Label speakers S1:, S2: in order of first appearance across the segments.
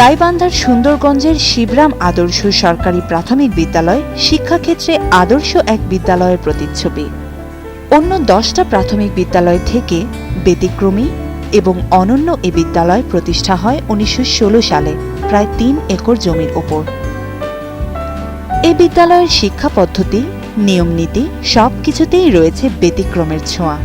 S1: গাইবান্ধার সুন্দরগঞ্জের শিবরাম আদর্শ সরকারি প্রাথমিক বিদ্যালয় শিক্ষাক্ষেত্রে আদর্শ এক বিদ্যালয়ের প্রতিচ্ছবি। অন্য দশটা প্রাথমিক বিদ্যালয় থেকে ব্যতিক্রমী এবং অনন্য এ বিদ্যালয় প্রতিষ্ঠা হয় উনিশশো ষোলো সালে, প্রায় তিন একর জমির ওপর এ বিদ্যালয়ের শিক্ষা পদ্ধতি নিয়মনীতি সব কিছুতেই রয়েছে ব্যতিক্রমের ছোঁয়া।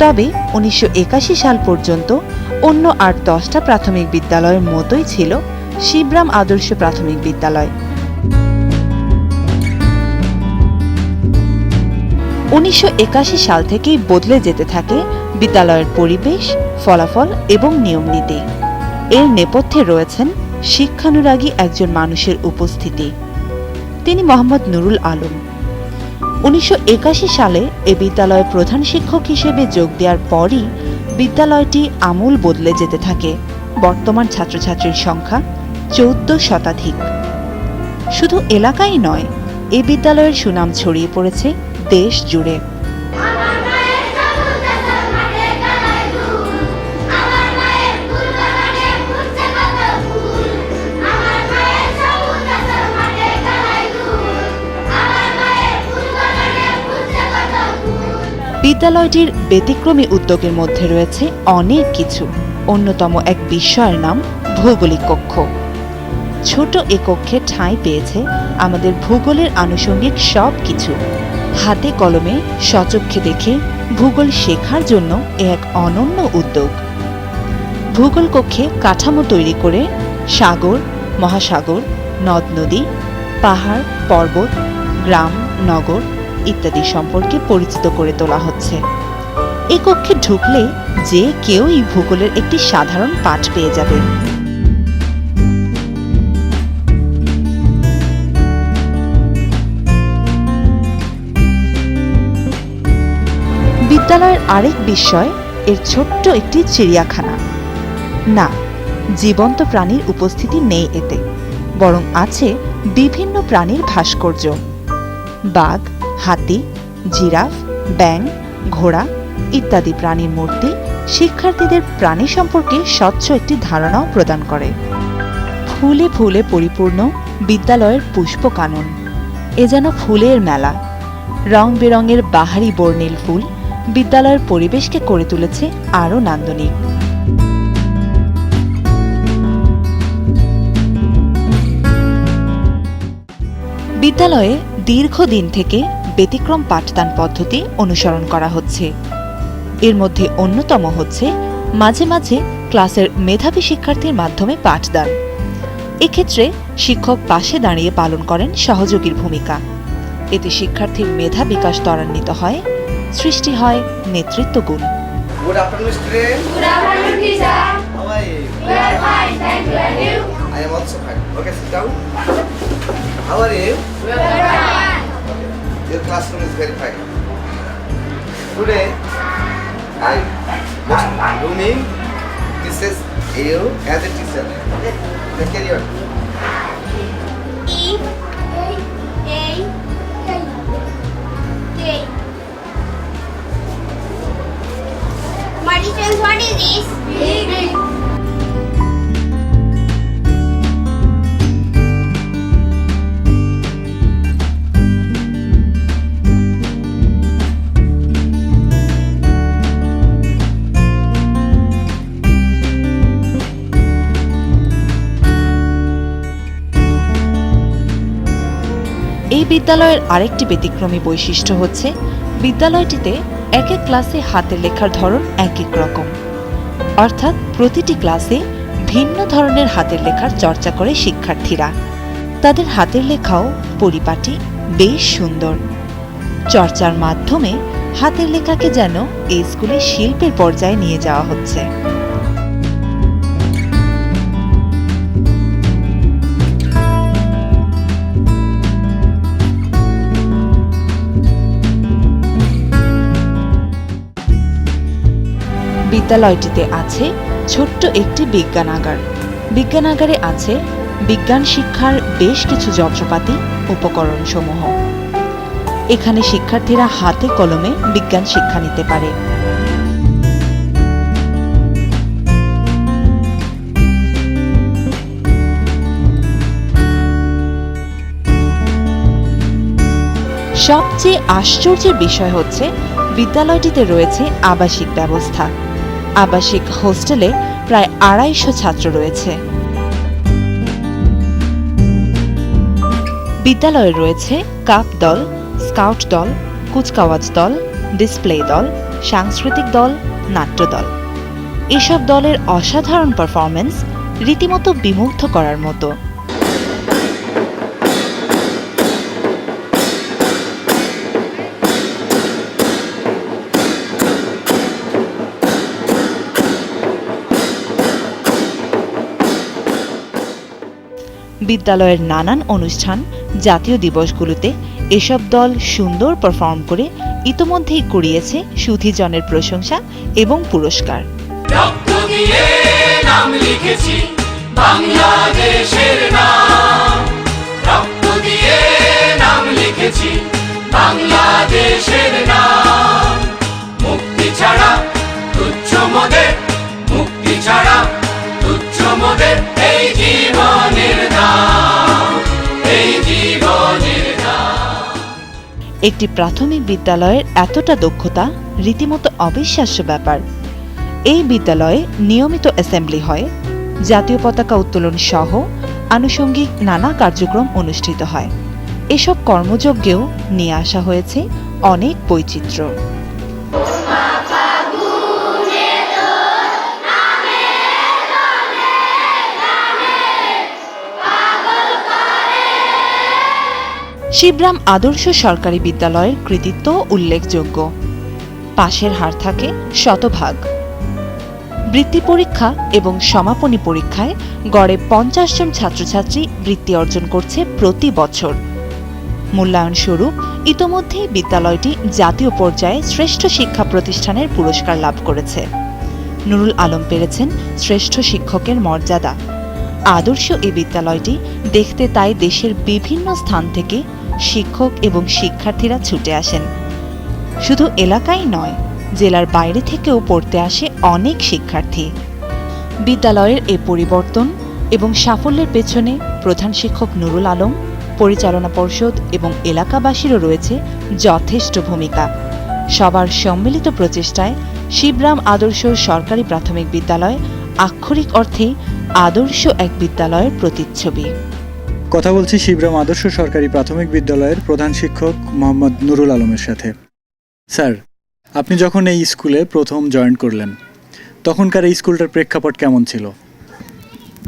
S1: তবে উনিশশো একাশি সাল পর্যন্ত অন্য আর দশটা প্রাথমিক বিদ্যালয়ের মতোই ছিল শিবরাম আদর্শ প্রাথমিক বিদ্যালয়। উনিশশো একাশি সাল থেকেই বদলে যেতে থাকে বিদ্যালয়ের পরিবেশ, ফলাফল এবং নিয়মনীতি এর নেপথ্যে রয়েছেন শিক্ষানুরাগী একজন মানুষের উপস্থিতি। তিনি মোহাম্মদ নুরুল আলম। উনিশশো একাশি সালে এ বিদ্যালয়ের প্রধান শিক্ষক হিসেবে যোগ দেওয়ার পরই বিদ্যালয়টি আমূল বদলে যেতে থাকে। বর্তমান ছাত্রছাত্রীর সংখ্যা চৌদ্দ শতাধিক। শুধু এলাকাই নয়, এ বিদ্যালয়ের সুনাম ছড়িয়ে পড়েছে দেশ জুড়ে। বিদ্যালয়টির ব্যতিক্রমী উদ্যোগের মধ্যে রয়েছে অনেক কিছু। অন্যতম এক বিস্ময়ের নাম ভৌগোলিক কক্ষ। ছোট এ কক্ষে ঠাঁই পেয়েছে আমাদের ভূগোলের আনুষঙ্গিক সব কিছু। হাতে কলমে সচক্ষে দেখে ভূগোল শেখার জন্য এ এক অনন্য উদ্যোগ। ভূগোল কক্ষে কাঠামো তৈরি করে সাগর, মহাসাগর নদ নদী পাহাড়, পর্বত, গ্রাম, নগর ইত্যাদি সম্পর্কে পরিচিত করে তোলা হচ্ছে। এ কক্ষে ঢুকলে যে কেউই ভূগোলের একটি সাধারণ পাঠ পেয়ে যাবে। বিদ্যালয়ের আরেক বিস্ময়, এর ছোট্ট একটি চিড়িয়াখানা। না, জীবন্ত প্রাণীর উপস্থিতি নেই এতে, বরং আছে বিভিন্ন প্রাণীর ভাস্কর্য। বাঘ হাতি, জিরাফ ব্যাং ঘোড়া ইত্যাদি প্রাণীর মূর্তি শিক্ষার্থীদের প্রাণী সম্পর্কে স্বচ্ছ একটি ধারণাও প্রদান করে। ফুলে ফুলে পরিপূর্ণ বিদ্যালয়ের পুষ্প পুষ্পকানন। এ যেন ফুলের মেলা। রং বেরঙের বাহারি বর্ণিল ফুল বিদ্যালয়ের পরিবেশকে করে তুলেছে আরও নান্দনিক। বিদ্যালয়ে দীর্ঘদিন থেকে ব্যতিক্রম পাঠদান পদ্ধতি অনুসরণ করা হচ্ছে এর মধ্যে অন্যতম হচ্ছে মাঝে মাঝে ক্লাসের মেধাবী শিক্ষার্থীর মাধ্যমে পাঠদান এক্ষেত্রে শিক্ষক পাশে দাঁড়িয়ে পালন করেন সহযোগীর ভূমিকা এতে শিক্ষার্থীর মেধা বিকাশ ত্বরান্বিত হয় সৃষ্টি হয় নেতৃত্ব গুণ
S2: Good afternoon, students.
S3: Good afternoon, teacher.
S2: How are you?
S3: We are fine, thank you. And you?
S2: I am also fine. Okay, sit down. How are you?
S3: We are fine.
S2: Your classroom is very fine. Today, I must grooming. This is you as a teacher. Take carry
S1: বিদ্যালয়ের আরেকটি ব্যতিক্রমী বৈশিষ্ট্য হচ্ছে, বিদ্যালয়টিতে এক এক ক্লাসে হাতের লেখার ধরন এক এক রকম। অর্থাৎ প্রতিটি ক্লাসে ভিন্ন ধরনের হাতের লেখার চর্চা করে শিক্ষার্থীরা। তাদের হাতের লেখাও পরিপাটি বেশ সুন্দর। চর্চার মাধ্যমে হাতের লেখাকে যেন এই স্কুলে শিল্পের পর্যায়ে নিয়ে যাওয়া হচ্ছে। বিদ্যালয়টিতে আছে ছোট্ট একটি বিজ্ঞানাগার। বিজ্ঞানাগারে আছে বিজ্ঞান শিক্ষার বেশ কিছু যন্ত্রপাতি উপকরণ সমূহ এখানে শিক্ষার্থীরা হাতে কলমে বিজ্ঞান শিক্ষা নিতে পারে। সবচেয়ে আশ্চর্যের বিষয় হচ্ছে, বিদ্যালয়টিতে রয়েছে আবাসিক ব্যবস্থা। আবাসিক হোস্টেলে প্রায় আড়াইশো ছাত্র রয়েছে। বিদ্যালয়ে রয়েছে কাপ দল, স্কাউট দল, কুচকাওয়াজ দল, ডিসপ্লে দল, সাংস্কৃতিক দল, নাট্য দল। এসব দলের অসাধারণ পারফরমেন্স রীতিমতো বিমুগ্ধ করার মতো। বিদ্যালয়ের নানান অনুষ্ঠান, জাতীয় দিবসগুলোতে এসব দল সুন্দর পারফর্ম করে ইতোমধ্যেই কুড়িয়েছে সুধীজনের প্রশংসা এবং পুরস্কার।
S4: বাংলাদেশের বাংলাদেশের নাম।
S1: একটি প্রাথমিক বিদ্যালয়ের এতটা দক্ষতা রীতিমতো অবিশ্বাস্য ব্যাপার। এই বিদ্যালয়ে নিয়মিত অ্যাসেম্বলি হয়, জাতীয় পতাকা উত্তোলন সহ আনুষঙ্গিক নানা কার্যক্রম অনুষ্ঠিত হয়। এসব কর্মযজ্ঞেও নিয়ে আসা হয়েছে অনেক বৈচিত্র্য। শিবরাম আদর্শ সরকারি বিদ্যালয়ের কৃতিত্ব উল্লেখযোগ্য। পাশের হার থাকে শতভাগ। বৃত্তি পরীক্ষা এবং সমাপনী পরীক্ষায় গড়ে পঞ্চাশ জন ছাত্রছাত্রী বৃত্তি অর্জন করছে প্রতি বছর। মূল্যায়ন স্বরূপ ইতোমধ্যেই বিদ্যালয়টি জাতীয় পর্যায়ে শ্রেষ্ঠ শিক্ষা প্রতিষ্ঠানের পুরস্কার লাভ করেছে। নুরুল আলম পেরেছেন শ্রেষ্ঠ শিক্ষকের মর্যাদা। আদর্শ এই বিদ্যালয়টি দেখতে তাই দেশের বিভিন্ন স্থান থেকে শিক্ষক এবং শিক্ষার্থীরা ছুটে আসেন। শুধু এলাকাই নয়, জেলার বাইরে থেকেও পড়তে আসে অনেক শিক্ষার্থী। বিদ্যালয়ের এ পরিবর্তন এবং সাফল্যের পেছনে প্রধান শিক্ষক নুরুল আলম, পরিচালনা পর্ষদ এবং এলাকাবাসীরও রয়েছে যথেষ্ট ভূমিকা। সবার সম্মিলিত প্রচেষ্টায় শিবরাম আদর্শ সরকারি প্রাথমিক বিদ্যালয় আক্ষরিক অর্থে আদর্শ এক বিদ্যালয়ের প্রতিচ্ছবি।
S5: কথা বলছি শিবরাম আদর্শ সরকারি প্রাথমিক বিদ্যালয়ের প্রধান শিক্ষক মোহাম্মদ নুরুল আলমের সাথে। স্যার আপনি যখন এই স্কুলে প্রথম জয়েন করলেন তখনকার এই স্কুলটার প্রেক্ষাপট কেমন ছিল?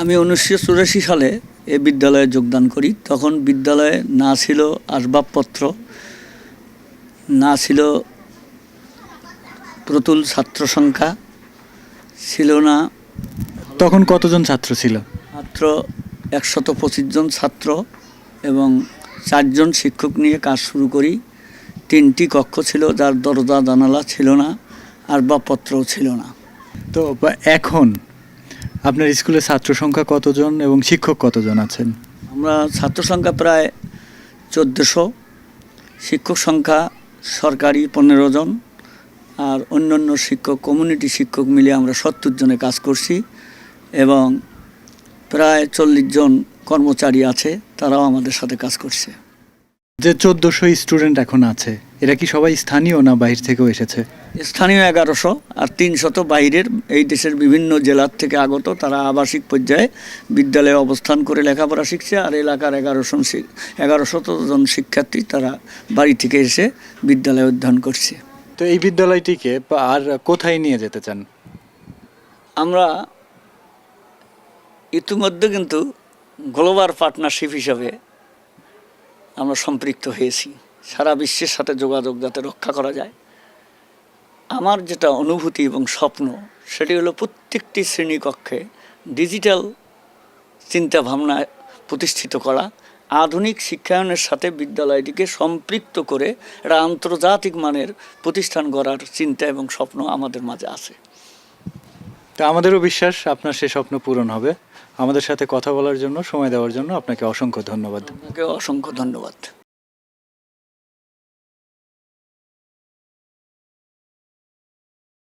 S6: আমি উনিশশো চুরাশি সালে এ বিদ্যালয়ে যোগদান করি। তখন বিদ্যালয়ে না ছিল আসবাবপত্র না ছিল প্রতুল ছাত্র সংখ্যা ছিল না
S5: তখন কতজন ছাত্র ছিল?
S6: মাত্র একশত পঁচিশ জন ছাত্র এবং চারজন শিক্ষক নিয়ে কাজ শুরু করি। তিনটি কক্ষ ছিল যার দরজা জানালা ছিল না আসবাবপত্রও ছিল না।
S5: তো বা- এখন আপনার স্কুলে ছাত্র সংখ্যা কতজন এবং শিক্ষক কতজন আছেন?
S6: আমরা ছাত্র সংখ্যা প্রায় চোদ্দোশো শিক্ষক সংখ্যা সরকারি পনেরো জন আর অন্যান্য শিক্ষক কমিউনিটি শিক্ষক মিলে আমরা সত্তর জনে কাজ করছি এবং প্রায় চল্লিশ জন কর্মচারী আছে তারাও আমাদের সাথে কাজ করছে।
S5: যে চোদ্দোশো স্টুডেন্ট এখন আছে এরা কি সবাই স্থানীয় না বাইরে থেকেও এসেছে?
S6: স্থানীয় এগারোশো আর তিনশত বাইরের এই দেশের বিভিন্ন জেলার থেকে আগত তারা আবাসিক পর্যায়ে বিদ্যালয়ে অবস্থান করে লেখাপড়া শিখছে আর এলাকার এগারোশো এগারোশত জন শিক্ষার্থী তারা বাড়ি থেকে এসে বিদ্যালয়ে অধ্যয়ন করছে।
S5: তো এই বিদ্যালয়টিকে আর কোথায় নিয়ে যেতে চান?
S6: আমরা ইতিমধ্যে কিন্তু গ্লোবাল পার্টনারশিপ হিসাবে আমরা সম্পৃক্ত হয়েছি। সারা বিশ্বের সাথে যোগাযোগ যাতে রক্ষা করা যায়। আমার যেটা অনুভূতি এবং স্বপ্ন, সেটি হলো প্রত্যেকটি শ্রেণীকক্ষে ডিজিটাল চিন্তা ভাবনা প্রতিষ্ঠিত করা, আধুনিক শিক্ষায়নের সাথে বিদ্যালয়টিকে সম্পৃক্ত করে একটা আন্তর্জাতিক মানের প্রতিষ্ঠান গড়ার চিন্তা এবং স্বপ্ন আমাদের মাঝে আছে।
S5: তা আমাদেরও বিশ্বাস, আপনার সে স্বপ্ন পূরণ হবে। আমাদের সাথে কথা বলার জন্য সময় দেওয়ার জন্য আপনাকে অসংখ্য ধন্যবাদ।
S6: আপনাকে অসংখ্য ধন্যবাদ।